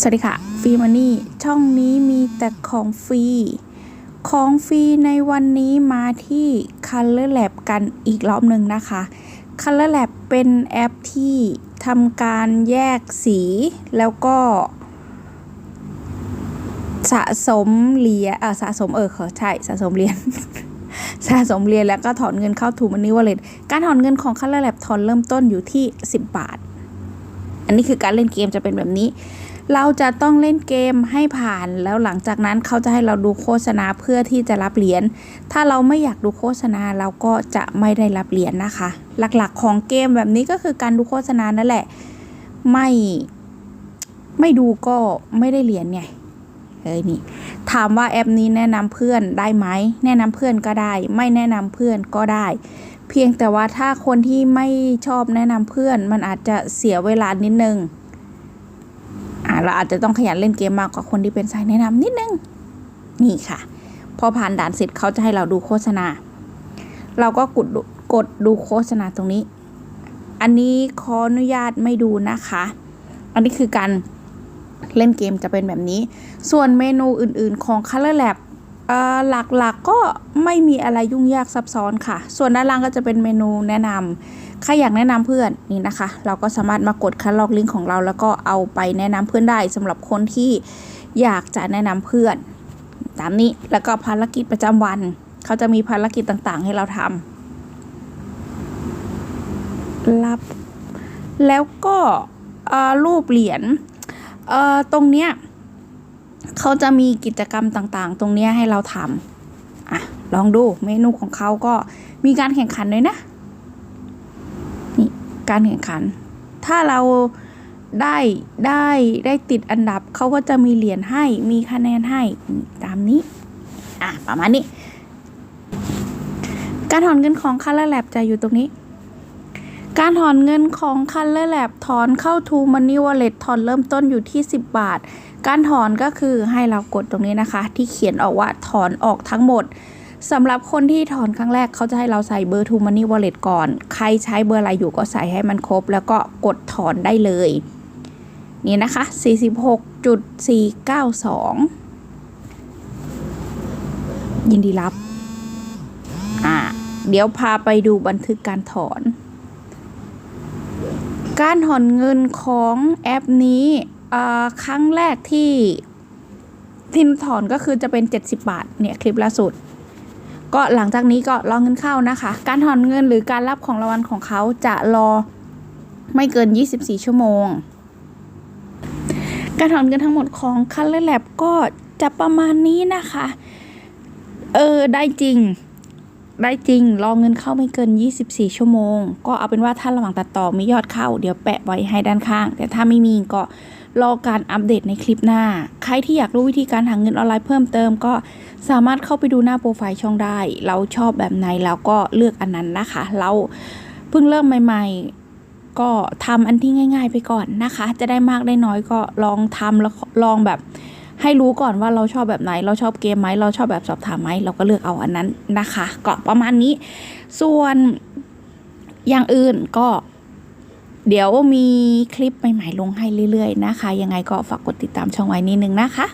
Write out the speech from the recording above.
สวัสดีค่ะฟรีมันนี่ช่องนี้มีแต่ของฟรี ของฟรีในวันนี้มาที่ Color Lab กันอีกรอบหนึ่งนะคะ Color Lab เป็นแอปที่ทำการแยกสีแล้วก็สะสมเหรียญสะสมเออขาใช่สะสมเหรียญสะสมเหรียญแล้วก็ถอนเงินเข้าทูมันนี่วอลเล็ตการถอนเงินของ Color Lab ถอนเริ่มต้นอยู่ที่ 10 บาท อันนี้คือการเล่นเกมจะเป็นแบบนี้ เราจะต้องเล่นเกมให้ผ่าน แล้วหลังจากนั้นเขาจะให้เราดูโฆษณาเพื่อที่จะรับเหรียญ ถ้าเราไม่อยากดูโฆษณาเราก็จะไม่ได้รับเหรียญนะคะ หลักๆของเกมแบบนี้ก็คือการดูโฆษณานั่นแหละ ไม่ไม่ดูก็ไม่ได้เหรียญไงเฮ้ยนี่ถามว่าแอปนี้แนะนำเพื่อนได้ไหมแนะนำเพื่อนก็ได้ ไม่แนะนำเพื่อนก็ได้ เพียงแต่ว่าถ้าคนที่ไม่ชอบแนะนำเพื่อน มันอาจจะเสียเวลานิดนึง เราอาจจะต้องขยันเล่นเกมมากกว่าคนที่เป็นสายแนะนำนิดนึง นี่ค่ะ พอผ่านด่านเสร็จเขาจะให้เราดูโฆษณา เราก็กดกดดูโฆษณาตรงนี้ อันนี้ขออนุญาตไม่ดูนะคะ อันนี้คือการเล่นเกมจะเป็นแบบนี้ ส่วนเมนูอื่นๆของ Color Lab หลักๆก็ไม่มีอะไรยุ่งยากซับซ้อนค่ะ ส่วนด้านล่างก็จะเป็นเมนูแนะนำใครอยากแนะนำเพื่อนนี่นะคะ เราก็สามารถมากดคัดลอกลิงก์ของเรา แล้วก็เอาไปแนะนำเพื่อนได้สำหรับคนที่อยากจะแนะนำเพื่อน ตามนี้แล้วก็ภารกิจประจำวัน เขาจะมีภารกิจต่างๆ ให้เราทำรับ แล้วก็รูปเหรียญตรงเนี้ยเขาจะมีกิจกรรมต่างๆ ตรงเนี้ยให้เราทำอะลองดูเมนูของเขาก็มีการแข่งขันด้วยนะ การแข่งขัน ถ้าเราได้ได้ได้ติดอันดับเขาก็จะมีเหรียญให้มีคะแนนให้ตามนี้อะประมาณนี้ การถอนเงินของ Color Lab จะอยู่ตรงนี้ การถอนเงินของ Color Lab ถอนเข้า To Money Wallet ถอนเริ่มต้นอยู่ที่ 10 บาท การถอนก็คือให้เรากดตรงนี้นะคะ ที่เขียนออกว่าถอนออกทั้งหมด สำหรับคนที่ถอนครั้งแรกเขาจะให้เราใส่เบอร์ To Money Wallet ก่อน ใครใช้เบอร์อะไรอยู่ก็ใส่ให้มันครบ แล้วก็กดถอนได้เลย นี่นะคะ 46.492 ยินดีรับ อ่า เดี๋ยวพาไปดูบันทึกการถอน การถอนเงินของแอปนี้ครั้งแรกที่ทิมถอนก็คือจะเป็น 70 บาท เนี่ย คลิปล่าสุด ก็หลังจากนี้ก็รอเงินเข้านะคะ การถอนเงินหรือการรับของรางวัลของเขาจะรอไม่เกิน 24 ชั่วโมง การถอนเงินทั้งหมดของ Color Lab ก็จะประมาณนี้นะคะ เออ ได้จริง ได้จริง รอเงินเข้าไม่เกิน 24 ชั่วโมง ก็เอาเป็นว่าถ้าระหว่างตัดต่อมียอดเข้า เดี๋ยวแปะไว้ให้ด้านข้าง แต่ถ้าไม่มีก็ รอการอัปเดตในคลิปหน้า ใครที่อยากรู้วิธีการหาเงินออนไลน์เพิ่มเติมก็สามารถเข้าไปดูหน้าโปรไฟล์ช่องได้ เราชอบแบบไหนเราก็เลือกอันนั้นนะคะ เราเพิ่งเริ่มใหม่ ๆ ก็ทำอันที่ง่าย ๆ ไปก่อนนะคะ จะได้มากได้น้อยก็ลองทำแล้วลองแบบให้รู้ก่อนว่าเราชอบแบบไหน เราชอบเกมไหมเราชอบแบบสอบถามไหมเราก็เลือกเอาอันนั้นนะคะ ก็ประมาณนี้ ส่วนอย่างอื่นก็ เดี๋ยวมีคลิปใหม่ๆลงให้เรื่อยๆนะคะ ยังไงก็ฝากกดติดตามช่องไว้นิดนึงนะคะ